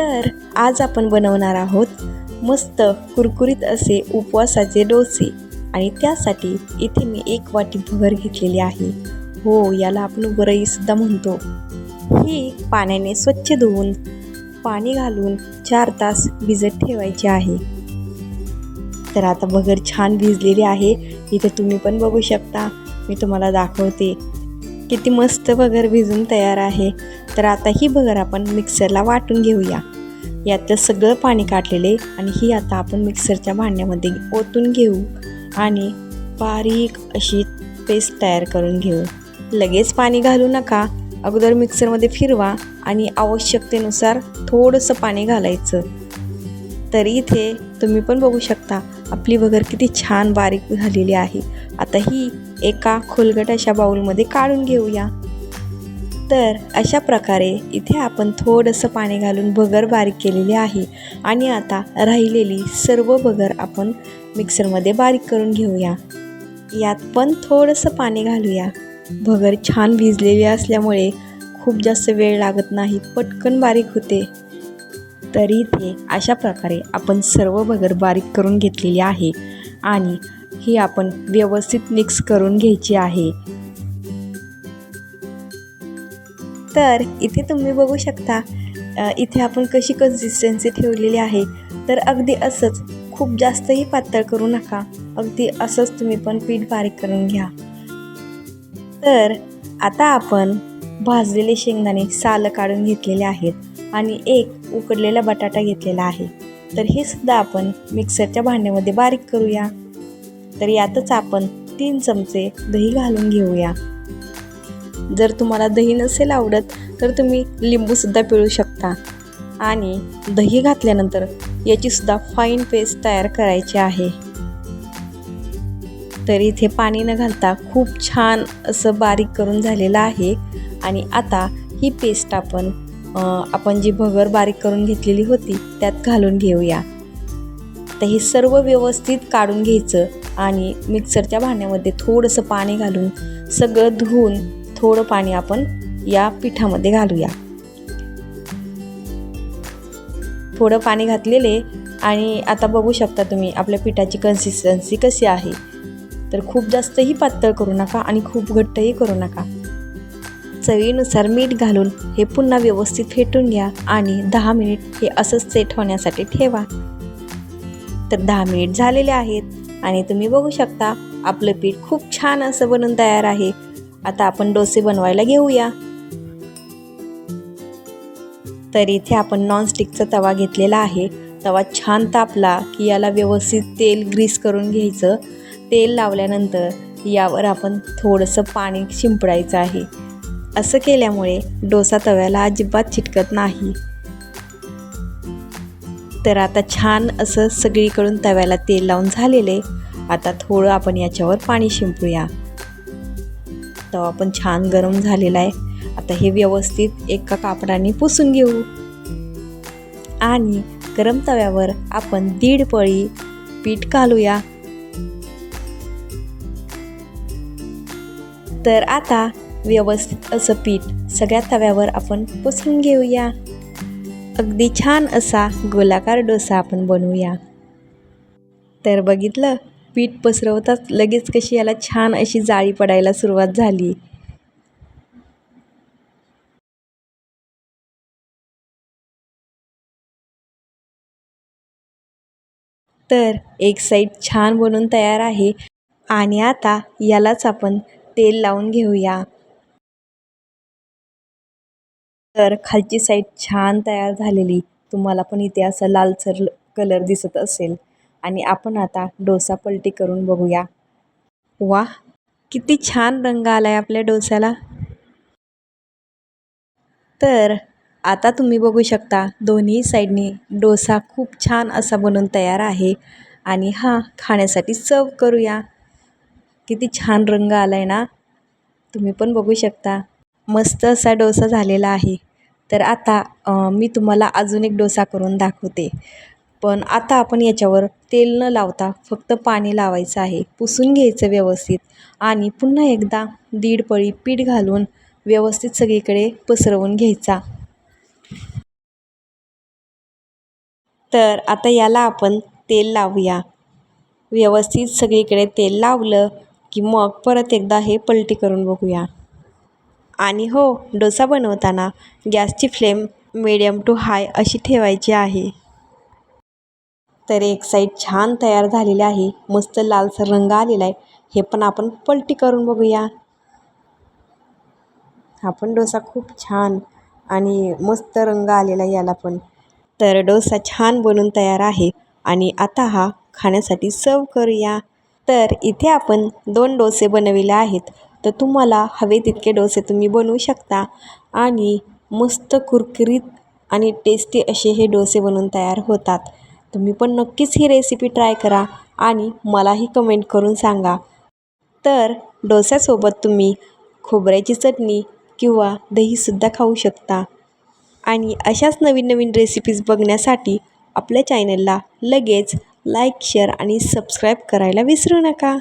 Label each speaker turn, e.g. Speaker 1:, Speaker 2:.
Speaker 1: तर आज आपण बनवणार आहोत मस्त कुरकुरीत असे उपवासाचे डोसे. आणि त्यासाठी इथे मी एक वाटी भगर घेतलेली आहे. हो याला आपण वरईसुद्धा म्हणतो. ही पाण्याने स्वच्छ धुवून पाणी घालून चार तास भिजत ठेवायचे आहे. तर आता भगर छान भिजलेली आहे. इथे तुम्ही पण बघू शकता. मी तुम्हाला दाखवते. किती मस्त भगर भिजून तयार आहे. तर आता ही भगर आपण मिक्सरला वाटून घेऊया. यातलं सगळं पाणी काढलेले आणि ही आता आपण मिक्सरच्या भांड्यामध्ये ओतून घेऊ आणि बारीक अशी पेस्ट तयार करून घेऊ. लगेच पाणी घालू नका. अगोदर मिक्सरमध्ये फिरवा आणि आवश्यकतेनुसार थोडंसं पाणी घालायचं. तरी इथे तुम्ही पण बघू शकता आपली वगर किती छान बारीक झालेली आहे. आता ही एका खोलगट अशा बाऊलमध्ये काढून घेऊया. तर अशा प्रकारे इथे आपण थोडंसं पाणी घालून भगर बारीक केलेली आहे. आणि आता राहिलेली सर्व भगर आपण मिक्सरमध्ये बारीक करून घेऊया. यात पण थोडंसं पाणी घालूया. भगर छान भिजलेली असल्यामुळे खूप जास्त वेळ लागत नाही पटकन बारीक होते. तरी इथे अशा प्रकारे आपण सर्व भगर बारीक करून घेतलेली आहे. आणि ही आपण व्यवस्थित मिक्स करून घ्यायची आहे. तर इथे तुम्ही बघू शकता इथे आपण कशी कन्सिस्टन्सी ठेवलेली आहे. तर अगदी असंच खूप जास्तही पातळ करू नका. अगदी असंच तुम्ही पण पीठ बारीक करून घ्या. तर आता आपण भाजलेले शेंगदाणे साल काढून घेतलेले आहेत आणि एक उकडलेला बटाटा घेतलेला आहे. तर हे सुद्धा आपण मिक्सरच्या भांड्यामध्ये बारीक करूया. तर यातच आपण तीन चमचे दही घालून घेऊया. जर तुम्हाला दही नसेल आवडत तर तुम्ही लिंबूसुद्धा पिळू शकता. आणि दही घातल्यानंतर याचीसुद्धा फाईन पेस्ट तयार करायची आहे. तर इथे पाणी न घालता खूप छान असं बारीक करून झालेलं आहे. आणि आता ही पेस्ट आपण आपण जी भगर बारीक करून घेतलेली होती त्यात घालून घेऊया. तर हे सर्व व्यवस्थित काढून घ्यायचं आणि मिक्सरच्या भांड्यामध्ये थोडंसं पाणी घालून सगळं धुवून थोडं पाणी आपण या पिठामध्ये घालूया. थोडं पाणी घातलेले आणि आता बघू शकता तुम्ही आपल्या पिठाची कन्सिस्टन्सी कशी आहे. तर खूप जास्तही पातळ करू नका आणि खूप घट्टही करू नका. चवीनुसार मीठ घालून हे पुन्हा व्यवस्थित फेटून घ्या आणि दहा मिनिट हे असंच सेट होण्यासाठी ठेवा. तर दहा मिनिट झालेले आहेत आणि तुम्ही बघू शकता आपलं पीठ खूप छान असं बनून तयार आहे. आता आपण डोसे बनवायला घेऊया. तर इथे आपण नॉनस्टिकचा तवा घेतलेला आहे. तवा छान तापला की याला व्यवस्थित तेल ग्रीस करून घ्यायचं. तेल लावल्यानंतर यावर आपण थोडंसं पाणी शिंपडायचं आहे. असं केल्यामुळे डोसा तव्याला अजिबात चिटकत नाही. तर आता छान असं सगळीकडून तव्याला तेल लावून झालेले आता थोडं आपण याच्यावर पाणी शिंपूया. तवा पण छान गरम झालेला आहे. आता हे व्यवस्थित एका कापडाने पुसून घेऊ. आणि गरम तव्यावर आपण दीड पळी पीठ घालूया. तर आता व्यवस्थित असं पीठ सगळ्या तव्यावर आपण पुसून घेऊया. अगदी छान असा गोलाकार डोसा आपण बनवूया. तर बघितलं? पीठ पसरवताच लगेच कशी याला छान अशी जाळी पडायला सुरुवात झाली. तर एक साईड छान बनून तयार आहे आणि आता यालाच आपण तेल लावून घेऊया. तर खालची साईड छान तयार झालेली. तुम्हाला पण इथे असा लालसर कलर दिसत असेल. आणि आपण आता डोसा पलटी करून बघूया. वा किती छान रंग आलाय आपल्या डोस्याला. तर आता तुम्ही बघू शकता दोन्ही साईडनी डोसा खूप छान असा बनून तयार आहे. आणि हा खाण्यासाठी सर्व करूया. किती छान रंग आला आहे ना. तुम्ही पण बघू शकता मस्त असा डोसा झालेला आहे. तर आता मी तुम्हाला अजून एक डोसा करून दाखवते. पण आता आपण याच्यावर तेल न लावता फक्त पाणी लावायचं आहे. पुसून घ्यायचं व्यवस्थित आणि पुन्हा एकदा दीड पळी पीठ घालून व्यवस्थित सगळीकडे पसरवून घ्यायचा. तर आता याला आपण तेल लावूया. व्यवस्थित सगळीकडे तेल लावलं की मग परत एकदा हे पलटी करून बघूया. आणि हो डोसा बनवताना गॅसची फ्लेम मिडियम टू हाय अशी ठेवायची आहे. तर एक साईड छान तयार झालेली आहे. मस्त लालसर रंग आलेला आहे. हे पण आपण पलटी करून बघूया. हा पण डोसा खूप छान आणि मस्त रंग आलेला आहे याला पण. तर डोसा छान बनून तयार आहे आणि आता हा खाण्यासाठी सर्व करूया. तर इथे आपण दोन डोसे बनविले आहेत. तर तुम्हाला हवे तितके डोसे तुम्ही बनवू शकता आणि मस्त कुरकुरीत आणि टेस्टी असे हे डोसे बनवून तयार होतात. तुम्ही पण नक्कीच ही रेसिपी ट्राय करा आणि मलाही कमेंट करून सांगा. तर डोस्यासोबत तुम्ही खोबऱ्याची चटणी किंवा दहीसुद्धा खाऊ शकता. आणि अशाच नवीन नवीन रेसिपीज बघण्यासाठी आपल्या चॅनलला लगेच लाईक शेअर आणि सबस्क्राईब करायला विसरू नका.